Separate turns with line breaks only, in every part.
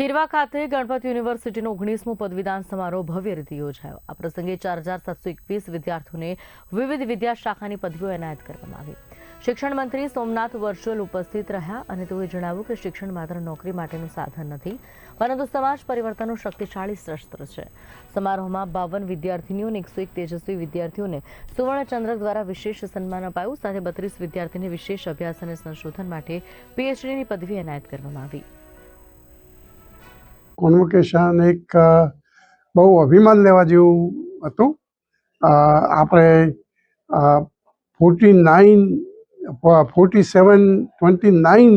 ખીરવા ખાતે ગણપત યુનિવર્સિટીનો ઓગણીસમો પદવીદાન સમારોહ ભવ્ય રીતે યોજાયો. આ પ્રસંગે ચાર હજાર સાતસો એકવીસ વિદ્યાર્થીઓને વિવિધ વિદ્યાશાખાની પદવીઓ એનાયત કરવામાં આવી. શિક્ષણ મંત્રી સોમનાથ વર્ચ્યુઅલ ઉપસ્થિત રહ્યા અને તેઓએ જણાવ્યું કે શિક્ષણ માત્ર નોકરી માટેનું સાધન નથી, પરંતુ સમાજ પરિવર્તનનું શક્તિશાળી શસ્ત્ર છે. સમારોહમાં બાવન વિદ્યાર્થીનીઓ અને એકસો એક તેજસ્વી વિદ્યાર્થીઓને સુવર્ણચંદ્રક દ્વારા વિશેષ સન્માન અપાયું. સાથે બત્રીસ વિદ્યાર્થીને વિશેષ અભ્યાસ અને સંશોધન માટે પીએચડીની પદવી એનાયત કરવામાં આવી.
કોન્વોકેશન એક બહુ અભિમાન લેવા જેવું હતું. આપણે forty nine forty seven, twenty nine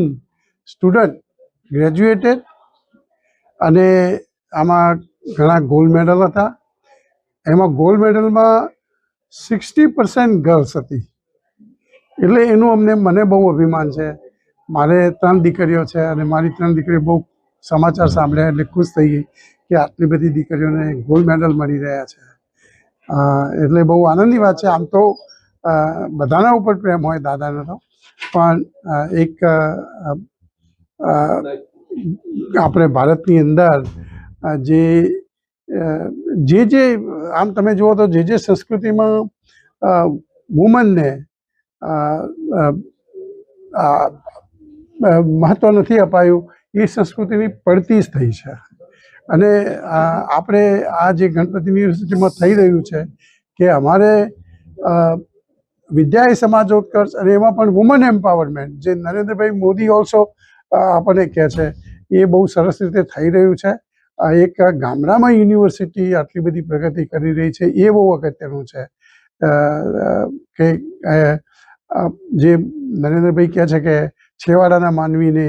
student graduated અને આમાં ઘણા ગોલ્ડ મેડલ હતા. એમાં ગોલ્ડ મેડલમાં સિક્સટી પર્સન્ટ ગર્લ્સ હતી. એટલે એનું અમને, મને બહુ અભિમાન છે. મારે ત્રણ દીકરીઓ છે અને મારી ત્રણ દીકરીઓ બહુ સમાચાર સાંભળ્યા એટલે ખુશ થઈ ગઈ કે આટલી બધી દીકરીઓને ગોલ્ડ મેડલ મળી રહ્યા છે. એટલે બહુ આનંદની વાત છે. આમ તો બધાના ઉપર પ્રેમ હોય, દાદાનો તો. પણ એક આપણે ભારતની અંદર જે જે જે, આમ તમે જુઓ તો જે જે સંસ્કૃતિમાં વુમનને મહત્ત્વ નથી અપાયું એ સંસ્કૃતિની પડતી જ થઈ છે. અને આપણે આ જે ગણપતિ યુનિવર્સિટીમાં થઈ રહ્યું છે કે અમારે વિદ્યાય સમાજોત્કર્ષ અને એમાં પણ વુમન એમ્પાવરમેન્ટ જે નરેન્દ્રભાઈ મોદી ઓલ્સો આપણને કહે છે, એ બહુ સરસ રીતે થઈ રહ્યું છે. એક ગામડામાં યુનિવર્સિટી આટલી બધી પ્રગતિ કરી રહી છે, એ બહુ અગત્યનું છે. કે જે નરેન્દ્રભાઈ કહે છે કે છેવાડાના માનવીને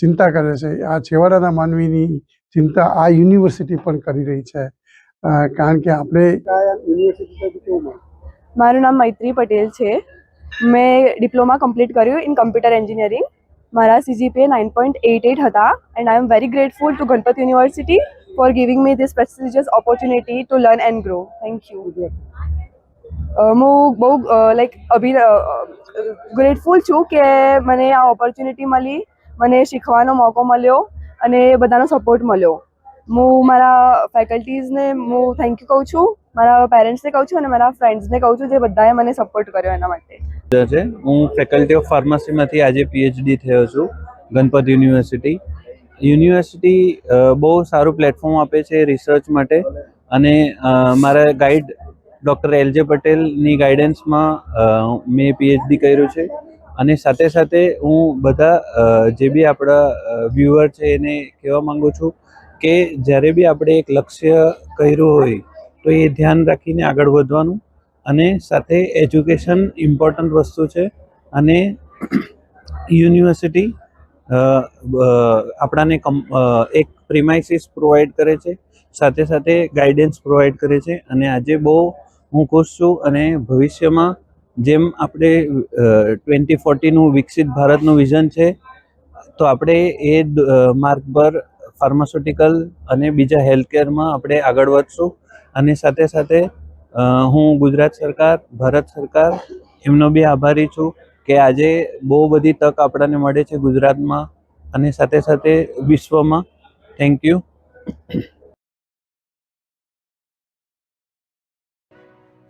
ચિંતા કરે છે. આ છેવાડાના માનવીની ચિંતા આ યુનિવર્સિટી પણ કરી રહી છે. કારણ કે આપણે
મારું નામ મૈત્રી પટેલ છે. મેં ડિપ્લોમા કમ્પ્લીટ કર્યું ઇન કમ્પ્યુટર એન્જિનિયરિંગ. મારા CGPA nine point eight eight હતા and I am very grateful to Ganpat university for giving me this prestigious opportunity to learn and grow thank you હું બહુ લાઈક અભિ ગ્રેટફુલ છું કે મને આ opportunity મળી. મને શીખવાનો મોકો મળ્યો અને બધાનો સપોર્ટ મળ્યો. હું મારા ફેકલ્ટીઝને હું થેન્ક યુ કહું છું, મારા પેરેન્ટ્સને કહું છું અને મારા ફ્રેન્ડ્સને કહું છું જે બધાએ મને સપોર્ટ કર્યો એના માટે.
છે. હું ફેકલ્ટી ઓફ ફાર્મસીમાંથી આજે પીએચડી થયો છું, ગણપત યુનિવર્સિટી યુનિવર્સિટી બહુ સારું પ્લેટફોર્મ આપે છે રિસર્ચ માટે અને મારા ગાઈડ ડૉક્ટર એલ જે પટેલની ગાઈડન્સમાં મેં પીએચડી કર્યું છે. અને સાથે સાથે હું બધા જે બી આપણા વ્યૂઅર છે એને કહેવા માંગુ છું કે જ્યારે બી આપણે એક લક્ષ્ય કર્યું હોય તો એ ધ્યાન રાખીને આગળ વધવાનું અને સાથે એજ્યુકેશન ઇમ્પોર્ટન્ટ વસ્તુ છે અને યુનિવર્સિટી આપણાને કમ એક પ્રિમાઇસીસ પ્રોવાઈડ કરે છે, સાથે સાથે ગાઈડન્સ પ્રોવાઈડ કરે છે અને આજે બહુ હું ખુશ છું અને ભવિષ્યમાં જેમ આપણે ટ્વેન્ટી ફોર્ટીનું વિકસિત ભારતનું વિઝન છે, તો આપણે એ માર્ગ પર ફાર્માસ્યુટિકલ અને બીજા હેલ્થકેરમાં આપણે આગળ વધશું. અને સાથે સાથે હું ગુજરાત સરકાર, ભારત સરકાર, એમનો બી આભારી છું કે આજે બહુ બધી તક આપણને મળે છે ગુજરાતમાં અને સાથે સાથે વિશ્વમાં. Thank you